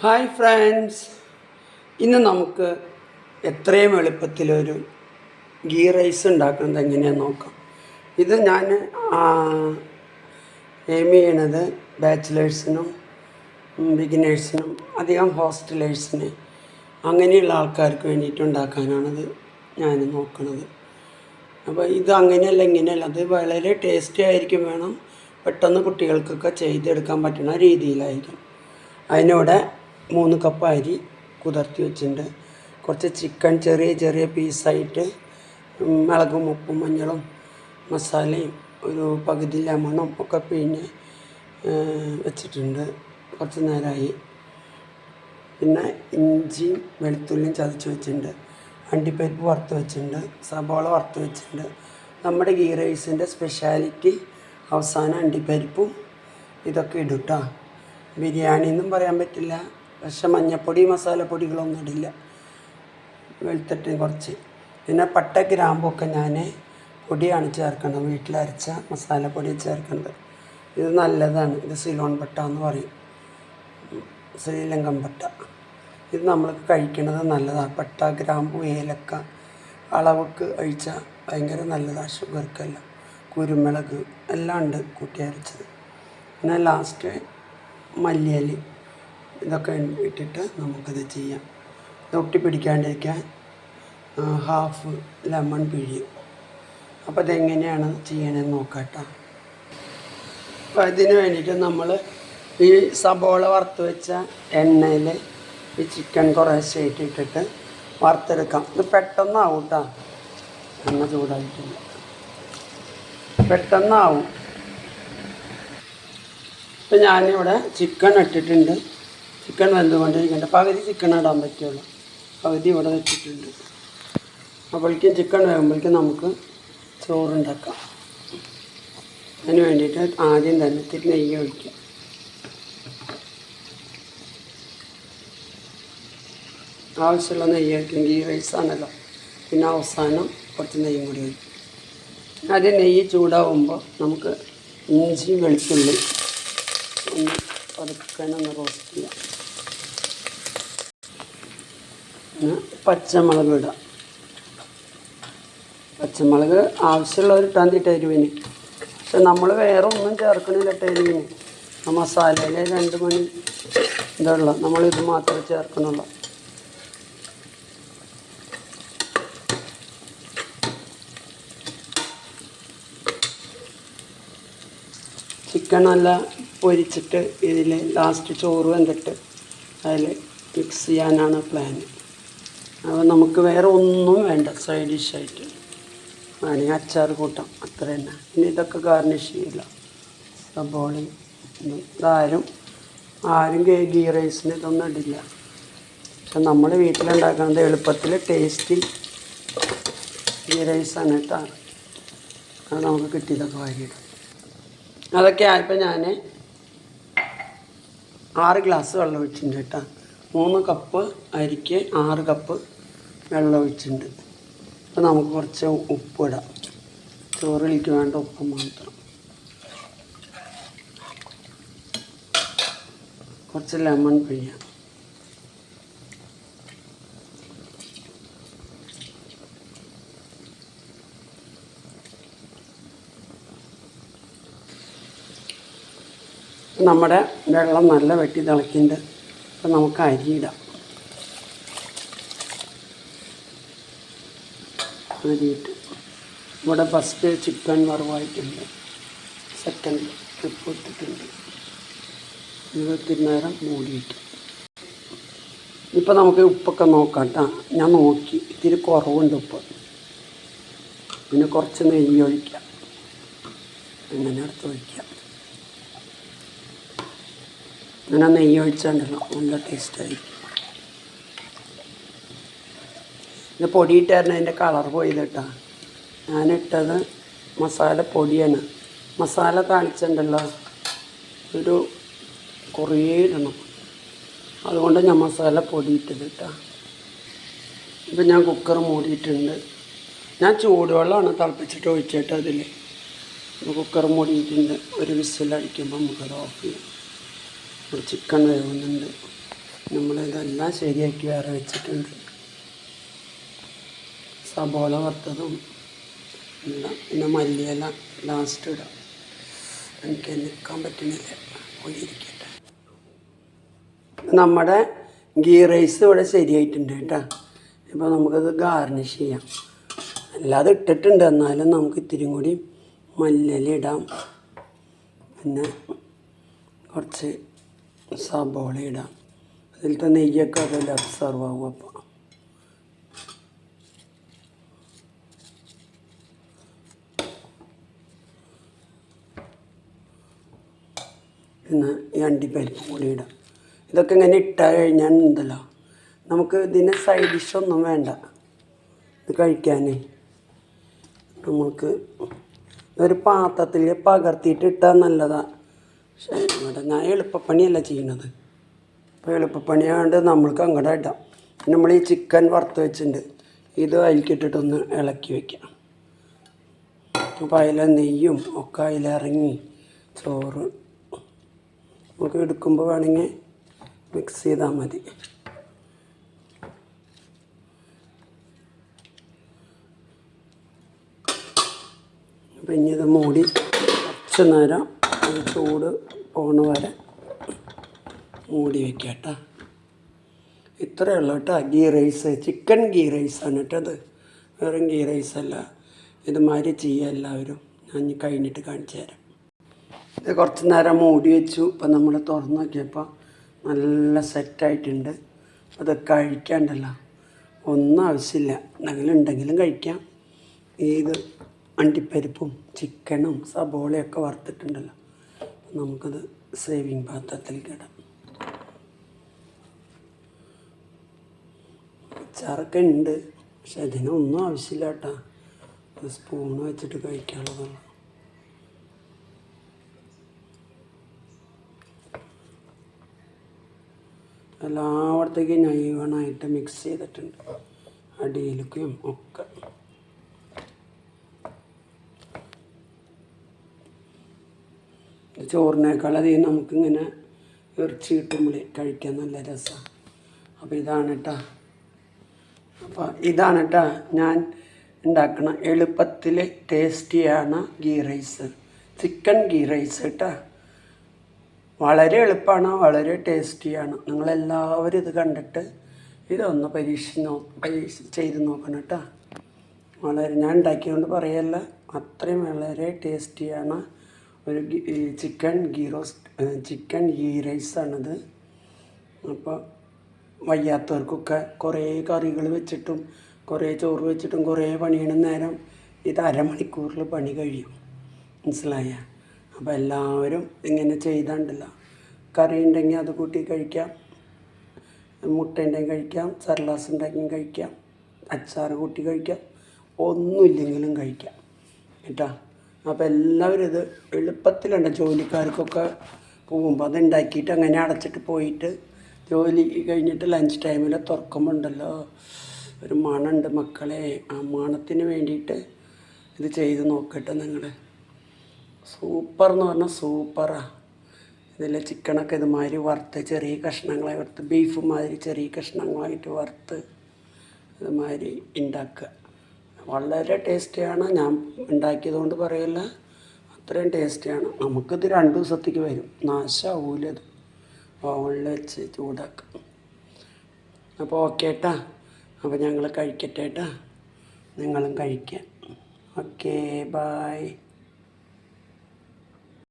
Hi friends ഇന്ന് നമുക്ക് എത്രയും എളുപ്പത്തിലൊരു ഗീ റൈസ് ഉണ്ടാക്കുന്നത് എങ്ങനെയാണെന്ന് നോക്കാം. ഇത് ഞാൻ എയിം ചെയ്യണത് ബാച്ചിലേഴ്സിനും ബിഗിനേഴ്സിനും അധികം ഹോസ്റ്റലേഴ്സിന് അങ്ങനെയുള്ള ആൾക്കാർക്ക് വേണ്ടിയിട്ട് ഉണ്ടാക്കാനാണത് ഞാൻ നോക്കുന്നത് അപ്പോൾ ഇത് അങ്ങനെയല്ല ഇങ്ങനെയല്ല. അത് വളരെ ടേസ്റ്റി ആയിരിക്കും വേണം. പെട്ടെന്ന് കുട്ടികൾക്കൊക്കെ ചെയ്തെടുക്കാൻ പറ്റുന്ന രീതിയിലായിരിക്കും. അതിനൂടെ മൂന്ന് കപ്പ് അരി കുതിർത്തി വെച്ചിട്ടുണ്ട്. കുറച്ച് ചിക്കൻ ചെറിയ ചെറിയ പീസായിട്ട് മുളകും ഉപ്പും മഞ്ഞളും മസാലയും ഒരു പകുതി ലെമണും ഒക്കെ പിഴിഞ്ഞ് വെച്ചിട്ടുണ്ട്. കുറച്ച് നേരമായി പിന്നെ ഇഞ്ചിയും വെളുത്തുള്ളിയും ചതച്ച് വെച്ചിട്ടുണ്ട്. അണ്ടിപ്പരിപ്പ് വറുത്ത് വെച്ചിട്ടുണ്ട്. സബോള വറുത്ത് വെച്ചിട്ടുണ്ട്. നമ്മുടെ ഗീ റൈസിന്റെ സ്പെഷ്യാലിറ്റി അവസാനം അണ്ടിപ്പരിപ്പും ഇതൊക്കെ ഇടും കേട്ടോ ബിരിയാണി എന്നും പറയാൻ പറ്റില്ല. പക്ഷെ മഞ്ഞപ്പൊടി മസാലപ്പൊടികളൊന്നും ഇടില്ല. വെളുത്തിട്ട് കുറച്ച്. പിന്നെ പട്ട ഗ്രാമ്പൊക്കെ ഞാൻ പൊടിയാണ് ചേർക്കുന്നത് വീട്ടിലരച്ച മസാലപ്പൊടി ചേർക്കുന്നത് ഇത് നല്ലതാണ്. ഇത് സിലോൺ പട്ട എന്ന് പറയും. ശ്രീലങ്കൻ പട്ട. ഇത് നമ്മൾ കഴിക്കുന്നത് നല്ലതാണ് പട്ട ഗ്രാമ്പു ഏലക്ക അളവൊക്കെ കഴിച്ചാൽ ഭയങ്കര നല്ലതാണ് ഷുഗർക്കെല്ലാം കുരുമുളക് എല്ലാം ഉണ്ട് കൂട്ടി അരച്ചത്. പിന്നെ ലാസ്റ്റ് മല്ലിയലി. ഇതൊക്കെ ഇട്ടിട്ട് നമുക്കത് ചെയ്യാം. ഇത് ഒട്ടി പിടിക്കാണ്ടിരിക്കാൻ ഹാഫ് ലെമൺ പിഴിയും. അപ്പോൾ അതെങ്ങനെയാണ് ചെയ്യണമെന്ന് നോക്കാട്ടോ. അപ്പം ഇതിന് വേണ്ടിയിട്ട് നമ്മൾ ഈ സബോള വറുത്ത് വെച്ച എണ്ണയിൽ ഈ ചിക്കൻ കുറേശ്ശെ ഇട്ടിട്ട് വറുത്തെടുക്കാം. ഇത് പെട്ടെന്നാവും കേട്ടോ എണ്ണ ചൂടായിട്ടില്ല. പെട്ടെന്നാവും. ഇപ്പം ഞാനിവിടെ ചിക്കൻ ഇട്ടിട്ടുണ്ട്. ചിക്കൻ വെന്തുകൊണ്ടിരിക്കുന്നുണ്ട്. പകുതി ചിക്കൻ ഇടാൻ പറ്റുള്ളൂ. പകുതി ഇവിടെ വെച്ചിട്ടുണ്ട്. അപ്പോഴേക്കും ചിക്കൻ വേകുമ്പോഴേക്കും നമുക്ക് ചോറുണ്ടാക്കാം. അതിന് വേണ്ടിയിട്ട് ആദ്യം തന്നെ ഇത്തിരി നെയ്യ് ഒഴിക്കുക ആവശ്യമുള്ള നെയ്യ് ഒഴിക്കും. ഗീ റൈസ് ആണല്ലോ. പിന്നെ അവസാനം കുറച്ച് നെയ്യും കൂടി ഒഴിക്കും. ആദ്യം നെയ്യ് ചൂടാവുമ്പോൾ നമുക്ക് ഇഞ്ചി വെളുത്തുള്ളി ഒന്ന് പതുക്കനൊന്ന് റോസ്റ്റ് ചെയ്യാം പിന്നെ പച്ചമുളക് ഇടാം. പച്ചമുളക് ആവശ്യമുള്ളവർ ഇട്ടാൻ തീറ്റ എരിവിന് പക്ഷെ നമ്മൾ വേറെ ഒന്നും ചേർക്കണില്ല കേട്ടോ എരിവിന് ആ മസാലയിൽ രണ്ട് മണി ഇതുള്ള നമ്മളിത് മാത്രമേ ചേർക്കുന്നുള്ളൂ. ചിക്കൻ നല്ല പൊരിച്ചിട്ട് ഇതിൽ ലാസ്റ്റ് ചോറ് വെന്തിട്ട് അതിൽ മിക്സ് ചെയ്യാനാണ് പ്ലാൻ നമുക്ക് വേറെ ഒന്നും വേണ്ട. സൈഡ് ഡിഷായിട്ട് അല്ലെങ്കിൽ അച്ചാർ കൂട്ടാം. അത്ര തന്നെ. ഇനി ഇതൊക്കെ ഗാർണിഷ് ചെയ്യില്ല. സബോളയും ഇതും ഇതാരും ആരും ഗീ റൈസിന് ഇതൊന്നും ഇടില്ല. പക്ഷെ നമ്മൾ വീട്ടിലുണ്ടാക്കുന്നത് എളുപ്പത്തിൽ ടേസ്റ്റി ഗീ റൈസാണ് കേട്ടോ. അത് നമുക്ക് കിട്ടിയതൊക്കെ വാരിയിടും അതൊക്കെ ആയപ്പോൾ ഞാൻ ആറ് ഗ്ലാസ് വെള്ളം ഒഴിച്ചിട്ടുണ്ട് കേട്ടോ. മൂന്ന് കപ്പ് അരിക്ക് ആറ് കപ്പ് വെള്ളം ഒഴിച്ചിട്ടുണ്ട്. അപ്പോൾ നമുക്ക് കുറച്ച് ഉപ്പ് ഇടാം. ചോറിലേക്ക് വേണ്ട ഉപ്പ് മാത്രം. കുറച്ച് ലെമൺ പിഴിയാം നമ്മുടെ വെള്ളം നല്ല വെട്ടി തിളക്കിണ്ട് അപ്പം നമുക്ക് അരിയിടാം. അരിയിട്ട് ഇവിടെ ഫസ്റ്റ് ചിക്കൻ വറവായിട്ടുണ്ട്. സെക്കൻഡ് ട്രിപ്പ് ഇട്ടിട്ടുണ്ട് ഇരുപത്തി നേരം മൂടിയിട്ട്. ഇപ്പം നമുക്ക് ഉപ്പൊക്കെ നോക്കാം കേട്ടോ ഞാൻ നോക്കി. ഇത്തിരി കുറവുണ്ട് ഉപ്പ്. പിന്നെ കുറച്ച് നെയ്യ് ഒഴിക്കാം. അങ്ങനെ അടുത്ത് ഒഴിക്കാം. അങ്ങനെ നെയ്യ് ഒഴിച്ചാണ്ടല്ലോ. നല്ല ടേസ്റ്റായിരിക്കും ഇത് പൊടിയിട്ടായിരുന്നു അതിന്റെ കളർ പോയത് കേട്ടോ. ഞാനിട്ടത് മസാല പൊടിയാണ്. മസാല താളിച്ചുണ്ടല്ലോ ഒരു കുറേ ഇടണം. അതുകൊണ്ട് ഞാൻ മസാല പൊടിയിട്ടത് കേട്ടോ. ഇപ്പം ഞാൻ കുക്കർ മൂടിയിട്ടുണ്ട്. ഞാൻ ചൂടുവെള്ളമാണ് തിളപ്പിച്ചിട്ട് ഒഴിച്ചിട്ട് അതിൽ. കുക്കർ മൂടിയിട്ടുണ്ട്. ഒരു വിസിലടിക്കുമ്പോൾ നമുക്കത് ഓഫ് ചെയ്യാം. ഒരു ചിക്കൻ വേവുന്നുണ്ട്. നമ്മളിതെല്ലാം ശരിയാക്കി വേറെ വെച്ചിട്ടുണ്ട്. സബോള വറുത്തതും എല്ലാം പിന്നെ മല്ലിയില ലാസ്റ്റ് ഇടാം. എനിക്ക് നിൽക്കാൻ പറ്റുന്നില്ല. പോയി ഇരിക്കട്ടെ. നമ്മുടെ ഗീ റൈസ് ഇവിടെ ശരിയായിട്ടുണ്ട് കേട്ടോ. ഇപ്പോൾ നമുക്കത് ഗാർണിഷ് ചെയ്യാം. അല്ലാതെ ഇട്ടിട്ടുണ്ട്. എന്നാലും നമുക്ക് ഇത്തിരി കൂടി മല്ലിയില ഇടാം. പിന്നെ കുറച്ച് സബോള ഇടാം. അതിലത്തെ നെയ്യൊക്കെ അതിൽ അബ്സർവ് ആകും അപ്പോൾ പിന്നെ ഈ അണ്ടിപ്പരിപ്പ് കൂടി ഇടാം. ഇതൊക്കെ ഇങ്ങനെ ഇട്ടാൽ കഴിഞ്ഞാൽ ഉണ്ടല്ലോ നമുക്ക് ഇതിന് സൈഡ് ഡിഷ് ഒന്നും വേണ്ട. ഇത് കഴിക്കാനേ. നമുക്ക് ഒരു പാത്രത്തിൽ പകർത്തിയിട്ട് ഇട്ടാൽ നല്ലതാണ് പക്ഷേ ഇവിടെ ഞാൻ എളുപ്പപ്പണിയല്ല ചെയ്യണത് അപ്പോൾ എളുപ്പപ്പണിയാണ്ട് നമ്മൾക്ക് അങ്ങോട്ട് ഇടാം. നമ്മൾ ഈ ചിക്കൻ വറുത്ത് വെച്ചിട്ടുണ്ട്. ഇത് അതിലേക്കിട്ടിട്ടൊന്ന് ഇളക്കി വെക്കാം. അപ്പോൾ അതിലെ നെയ്യും ഒക്കെ അതിലിറങ്ങി ചോറ് നമുക്ക് എടുക്കുമ്പോൾ വേണമെങ്കിൽ മിക്സ് ചെയ്താൽ മതി. അപ്പം ഇനി ഇത് മൂടി കുറച്ച് നേരം ചൂട് പോണ വരെ മൂടി വെക്കാം കേട്ടോ. ഇത്രയേ ഉള്ളൂ കേട്ടോ. ഗീ റൈസ് ചിക്കൻ ഗീ റൈസാണ് കേട്ടോ അത് വെറും ഗീ റൈസല്ല ഇതുമാതിരി ചെയ്യുക എല്ലാവരും. ഞാൻ കഴിഞ്ഞിട്ട് കാണിച്ചു തരാം. ഇത് കുറച്ച് നേരം മൂടി വെച്ചു. ഇപ്പം നമ്മൾ തുറന്ന് നോക്കിയപ്പോൾ നല്ല സെറ്റായിട്ടുണ്ട് അത് കഴിക്കാണ്ടല്ലോ. ഒന്നും ആവശ്യമില്ല. എന്തെങ്കിലും ഉണ്ടെങ്കിലും കഴിക്കാം. ഇത് അണ്ടിപ്പരിപ്പും ചിക്കനും സബോളയൊക്കെ വറുത്തിട്ടുണ്ടല്ലോ. നമുക്കത് സേവിങ് പാത്രത്തിൽ ഇടാം അച്ചാറൊക്കെ ഉണ്ട്. പക്ഷെ അതിനൊന്നും ആവശ്യമില്ല കേട്ടോ. സ്പൂണ് വെച്ചിട്ട് കഴിക്കാനുള്ളതാണ്. എല്ലായിടത്തേക്കും നൈവണായിട്ട് മിക്സ് ചെയ്തിട്ടുണ്ട്. അടിയിലേക്കും ഒക്കെ. ചോറിനേക്കാൾ അധികം നമുക്കിങ്ങനെ ഇറച്ചി കിട്ടുമ്പോൾ കഴിക്കാൻ നല്ല രസമാണ് അപ്പോൾ ഇതാണ് കേട്ടോ അപ്പോൾ ഇതാണ് കേട്ടോ ഞാൻ ഉണ്ടാക്കണ എളുപ്പത്തിൽ ടേസ്റ്റിയാണ് ghee rice chicken ghee rice കേട്ടോ വളരെ എളുപ്പമാണ് വളരെ ടേസ്റ്റിയാണ്. നിങ്ങളെല്ലാവരും ഇത് കണ്ടിട്ട് ഇതൊന്ന് പരീക്ഷ നോ പരീക്ഷ ചെയ്ത് നോക്കണം കേട്ടോ. വളരെ ഞാൻ ഉണ്ടാക്കിയതുകൊണ്ട് പറയല്ല. അത്രയും വളരെ ടേസ്റ്റിയാണ്. ഒരു chicken ghee roast chicken ghee റൈസാണിത്. അപ്പോൾ വയ്യാത്തവർക്കൊക്കെ കുറേ കറികൾ വെച്ചിട്ടും കുറേ ചോറ് വെച്ചിട്ടും കുറേ പണിയണ നേരം ഇത് അരമണിക്കൂറിൽ പണി കഴിയും. മനസ്സിലായ? അപ്പോൾ എല്ലാവരും ഇങ്ങനെ ചെയ്താണ്ടല്ലോ. കറി ഉണ്ടെങ്കിൽ അത് കൂട്ടി കഴിക്കാം. മുട്ട ഉണ്ടെങ്കിൽ കഴിക്കാം. സർലാസ് ഉണ്ടെങ്കിൽ കഴിക്കാം. അച്ചാർ കൂട്ടി കഴിക്കാം. ഒന്നുമില്ലെങ്കിലും കഴിക്കാം. കേട്ടോ? അപ്പോൾ എല്ലാവരും ഇത് എളുപ്പത്തിലുണ്ട് ജോലിക്കാർക്കൊക്കെ പോകുമ്പോൾ അത് ഉണ്ടാക്കിയിട്ട് അങ്ങനെ അടച്ചിട്ട് പോയിട്ട് ജോലി കഴിഞ്ഞിട്ട് ലഞ്ച് ടൈമിൽ തുറക്കുമ്പോണ്ടല്ലോ. ഒരു മണമുണ്ട് മക്കളെ. ആ മണത്തിന് വേണ്ടിയിട്ട് ഇത് ചെയ്ത് നോക്കട്ടെ നിങ്ങൾ സൂപ്പർ എന്ന് പറഞ്ഞാൽ സൂപ്പറാണ് ഇതിൽ ചിക്കനൊക്കെ ഇതുമാതിരി വറുത്ത് ചെറിയ കഷ്ണങ്ങളായി വറുത്ത് ബീഫ് മാതിരി ചെറിയ കഷ്ണങ്ങളായിട്ട് വറുത്ത് ഇതുമാതിരി ഉണ്ടാക്കുക വളരെ ടേസ്റ്റിയാണ്. ഞാൻ ഉണ്ടാക്കിയത് കൊണ്ട് പറയല്ല അത്രയും ടേസ്റ്റിയാണ്. നമുക്കിത് രണ്ട് ദിവസത്തേക്ക് വരും. നാശമാവൂലത് ഓവണിൽ വെച്ച് ചൂടാക്കും. അപ്പോൾ ഓക്കെ ഏട്ടാ അപ്പോൾ ഞങ്ങൾ കഴിക്കട്ടെ ഏട്ടാ നിങ്ങളും കഴിക്കാം ഓക്കേ ബായ്